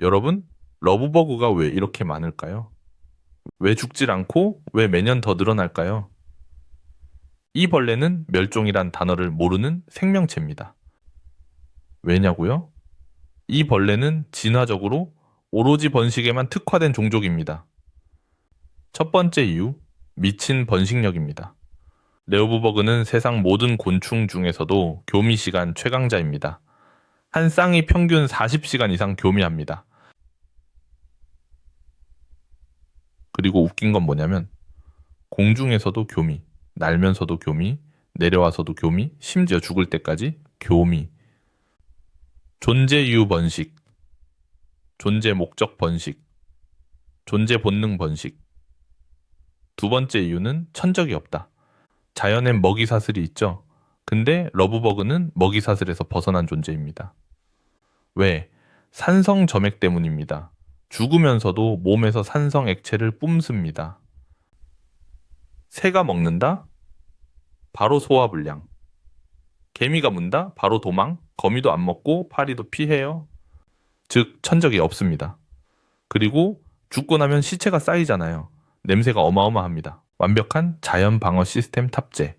여러분, 러브버그가 왜 이렇게 많을까요? 왜 죽질 않고 왜 매년 더 늘어날까요? 이 벌레는 멸종이란 단어를 모르는 생명체입니다. 왜냐고요? 이 벌레는 진화적으로 오로지 번식에만 특화된 종족입니다. 첫 번째 이유, 미친 번식력입니다. 레오브버그는 세상 모든 곤충 중에서도 교미 시간 최강자입니다. 한 쌍이 평균 40시간 이상 교미합니다. 그리고 웃긴 건 뭐냐면 공중에서도 교미, 날면서도 교미, 내려와서도 교미, 심지어 죽을 때까지 교미. 존재 이유 번식, 존재 목적 번식, 존재 본능 번식. 두 번째 이유는 천적이 없다. 자연엔 먹이 사슬이 있죠. 근데 러브버그는 먹이 사슬에서 벗어난 존재입니다. 왜? 산성 점액 때문입니다. 죽으면서도 몸에서 산성 액체를 뿜습니다. 새가 먹는다? 바로 소화불량. 개미가 문다? 바로 도망. 거미도 안 먹고 파리도 피해요. 즉, 천적이 없습니다. 그리고 죽고 나면 시체가 쌓이잖아요. 냄새가 어마어마합니다. 완벽한 자연 방어 시스템 탑재.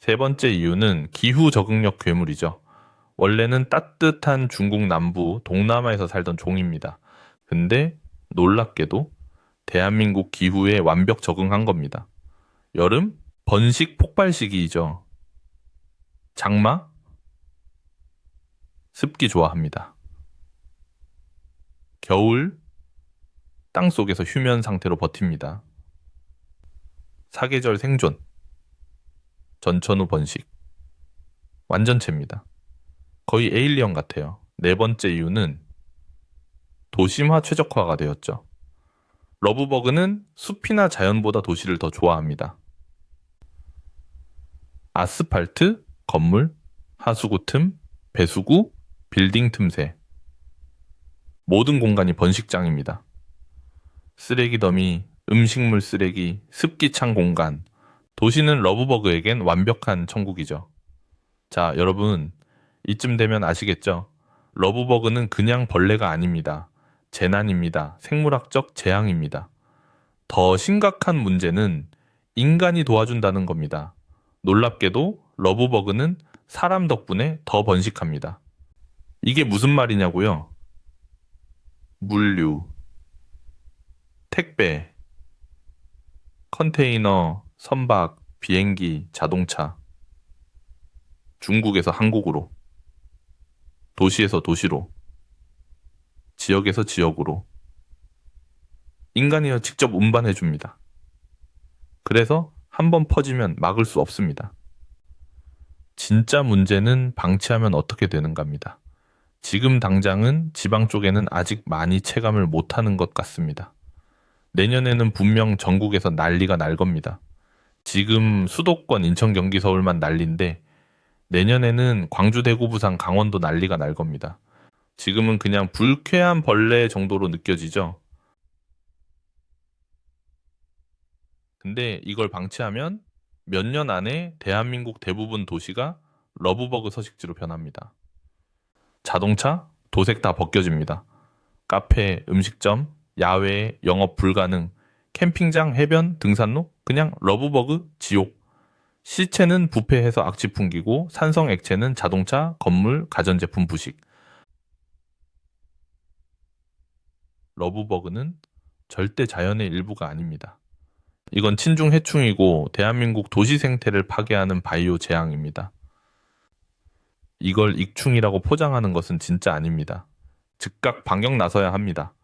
세 번째 이유는 기후 적응력 괴물이죠. 원래는 따뜻한 중국 남부, 동남아에서 살던 종입니다. 근데 놀랍게도 대한민국 기후에 완벽 적응한 겁니다. 여름 번식 폭발 시기이죠. 장마 습기 좋아합니다. 겨울 땅 속에서 휴면 상태로 버팁니다. 사계절 생존 전천후 번식 완전체입니다. 거의 에일리언 같아요. 네 번째 이유는 도심화 최적화가 되었죠. 러브버그는 숲이나 자연보다 도시를 더 좋아합니다. 아스팔트, 건물, 하수구 틈, 배수구, 빌딩 틈새. 모든 공간이 번식장입니다. 쓰레기 더미, 음식물 쓰레기, 습기 찬 공간. 도시는 러브버그에겐 완벽한 천국이죠. 자, 여러분, 이쯤 되면 아시겠죠? 러브버그는 그냥 벌레가 아닙니다. 재난입니다. 생물학적 재앙입니다. 더 심각한 문제는 인간이 도와준다는 겁니다. 놀랍게도 러브버그는 사람 덕분에 더 번식합니다. 이게 무슨 말이냐고요? 물류, 택배, 컨테이너, 선박, 비행기, 자동차. 중국에서 한국으로. 도시에서 도시로. 지역에서 지역으로. 인간이여 직접 운반해 줍니다. 그래서 한 번 퍼지면 막을 수 없습니다. 진짜 문제는 방치하면 어떻게 되는가입니다. 지금 당장은 지방 쪽에는 아직 많이 체감을 못하는 것 같습니다. 내년에는 분명 전국에서 난리가 날 겁니다. 지금 수도권 인천 경기 서울만 난리인데 내년에는 광주 대구 부산 강원도 난리가 날 겁니다. 지금은 그냥 불쾌한 벌레 정도로 느껴지죠. 근데 이걸 방치하면 몇 년 안에 대한민국 대부분 도시가 러브버그 서식지로 변합니다. 자동차, 도색 다 벗겨집니다. 카페, 음식점, 야외, 영업 불가능, 캠핑장, 해변, 등산로, 그냥 러브버그 지옥. 시체는 부패해서 악취 풍기고 산성 액체는 자동차, 건물, 가전제품 부식. 러브버그는 절대 자연의 일부가 아닙니다. 이건 친중 해충이고 대한민국 도시 생태를 파괴하는 바이오 재앙입니다. 이걸 익충이라고 포장하는 것은 진짜 아닙니다. 즉각 방역 나서야 합니다.